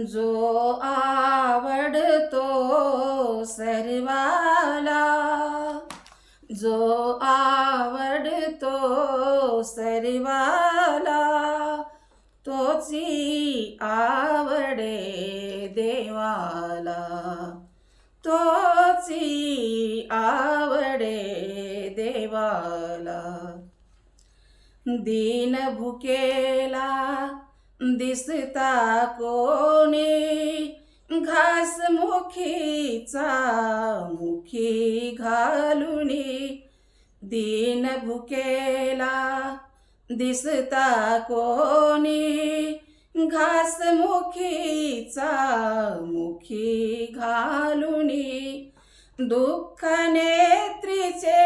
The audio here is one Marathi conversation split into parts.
जो आवडतो सर्वाला जो आवडतो सर्वाला तोची आवडे देवाला तोची आवडे देवाला. दीन भुकेला दिसता कोणी? घास मुखीचा मुखी घालुनी दीन भुकेला दिसता कोणी? घास मुखीचा मुखी घालुनी दुःख नेत्रीचे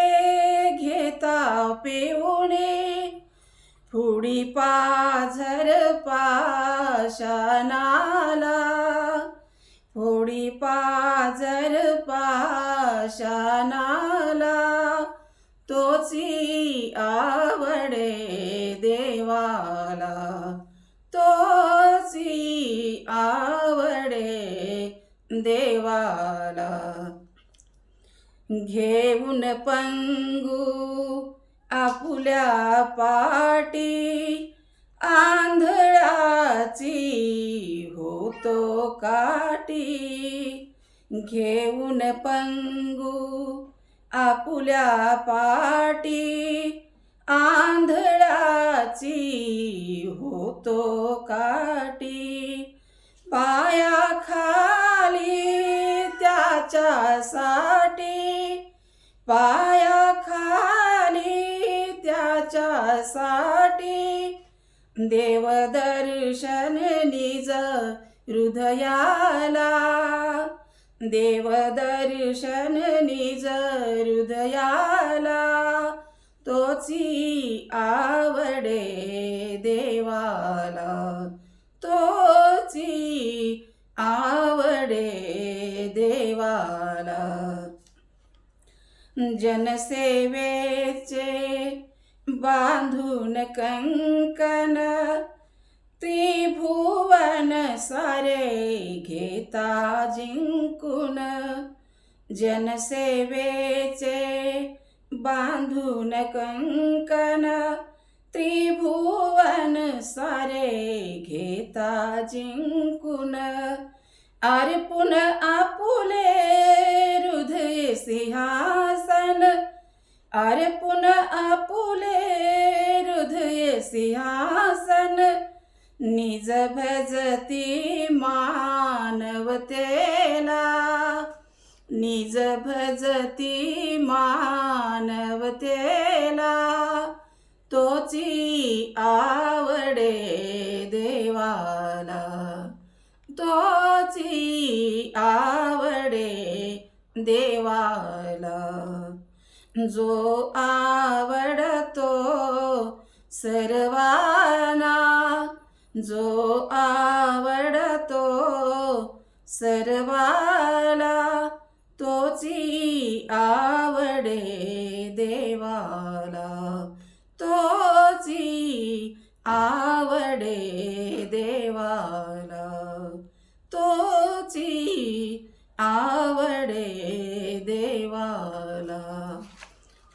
घेता पिऊने फुडी पाझर पाशानाला फुडी पाझर पाशानाला तोची आवडे देवाला. तोची आवडे देवाला. घेऊन पंगू आपुल्या पाटी आंधळाची होतो काटी. घेऊन पंगू आपुल्या पाटी आंधळाची होतो काटी. पाया खाली त्याच्यासाठी पाया खाली साठी देवदर्शन निज हृदयाला. देवदर्शन निज हृदयाला. तोची आवडे देवाला. तोची आवडे देवाला. जनसेवेचे बांधून कंकन त्रिभुवन सारे घेता जिंकून. जनसेवेचे बांधून कंकन त्रिभुवन सारे घेता जिंकून. अर्पुन आपुले हृदय सिंहा अर्पुन आपुले हृदय सिंहासन निज भजती मानवतेला निज भजती मानवतेला तोची आवडे देवाला तोची आवडे देवाला जो आवडतो सर्वाना जो आवडतो सर्वाला तोची आवडे देवाला. तोची आवडे देवाला. तोची आवडे देवाला.